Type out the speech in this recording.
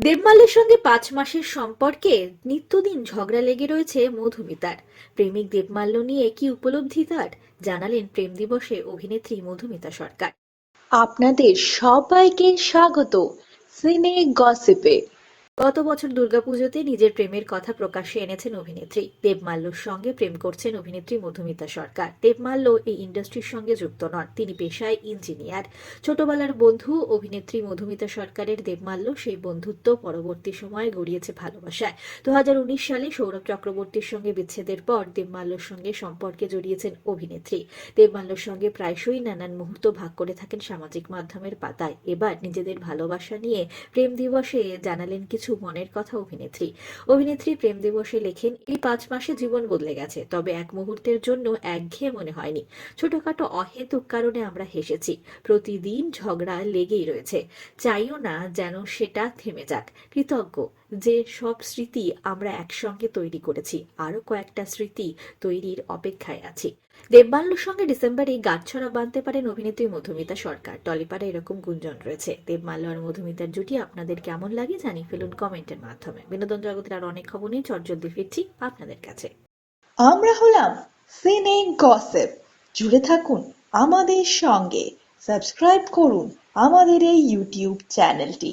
দেবমালের সঙ্গে পাঁচ মাসের সম্পর্কে নিত্যদিন ঝগড়া লেগে রয়েছে মধুমিতার। প্রেমিক দেবমাল্য নিয়ে কি উপলব্ধি তার? জানালেন প্রেম দিবসে অভিনেত্রী মধুমিতা সরকার। আপনাদের সবাইকে স্বাগত। সিনে গসিপে। গত বছর দুর্গাপুজোতে নিজের প্রেমের কথা প্রকাশ্যে এনেছেন অভিনেত্রী। দেবমাল্যর সঙ্গে প্রেম করছেন অভিনেত্রী মধুমিতা সরকার। দেবমাল্য এই ইন্ডাস্ট্রির সঙ্গে যুক্ত নন, তিনি পেশায় ইঞ্জিনিয়ার। ছোটবেলার বন্ধু অভিনেত্রী মধুমিতা সরকারের দেবমাল্য সেই বন্ধুত্ব পরবর্তী সময়ে গড়িয়েছে ভালোবাসায়। দু হাজার উনিশ সালে সৌরভ চক্রবর্তীর সঙ্গে বিচ্ছেদের পর দেবমাল্যর সঙ্গে সম্পর্কে জড়িয়েছেন অভিনেত্রী। দেবমাল্যর সঙ্গে প্রায়শই নানান মুহূর্ত ভাগ করে থাকেন সামাজিক মাধ্যমের পাতায়। এবার নিজেদের ভালোবাসা নিয়ে প্রেম দিবসে জানালেন কিছু মনের কথা অভিনেত্রী। অভিনেত্রী প্রেম দিবসে লেখেন, এই পাঁচ মাসে জীবন বদলে গেছে, তবে এক মুহূর্তের জন্য একঘেয়ে মনে হয়নি। ছোটখাটো অহেতুক কারণে আমরা হেসেছি। প্রতিদিন ঝগড়া লেগেই রয়েছে। চাইও না যেন সেটা থেমে যাক। কৃতজ্ঞ যে সব স্মৃতি আমরা একসঙ্গে তৈরি করেছি আরও কয়েকটা স্মৃতি তৈরির অপেক্ষায় আছি। দেবমাল্যর সঙ্গে ডিসেম্বরে গাঁটছড়া বাঁধতে পারেন অভিনেত্রী মধুমিতা সরকার। টলিপাড়া এরকম গুঞ্জন রয়েছে। দেবমাল্য আর মধুমিতার জুটি আপনাদের কেমন লাগে জানিয়ে ফেলুন কমেন্টের মাধ্যমে। বিনোদন জগতের আর অনেক খবর নিয়ে চটজলদি ফিরছি আপনাদের কাছে। আমরা হলাম সিনে গসিপ জুড়ে থাকুন আমাদের সঙ্গে। সাবস্ক্রাইব করুন আমাদের এই ইউটিউব চ্যানেলটি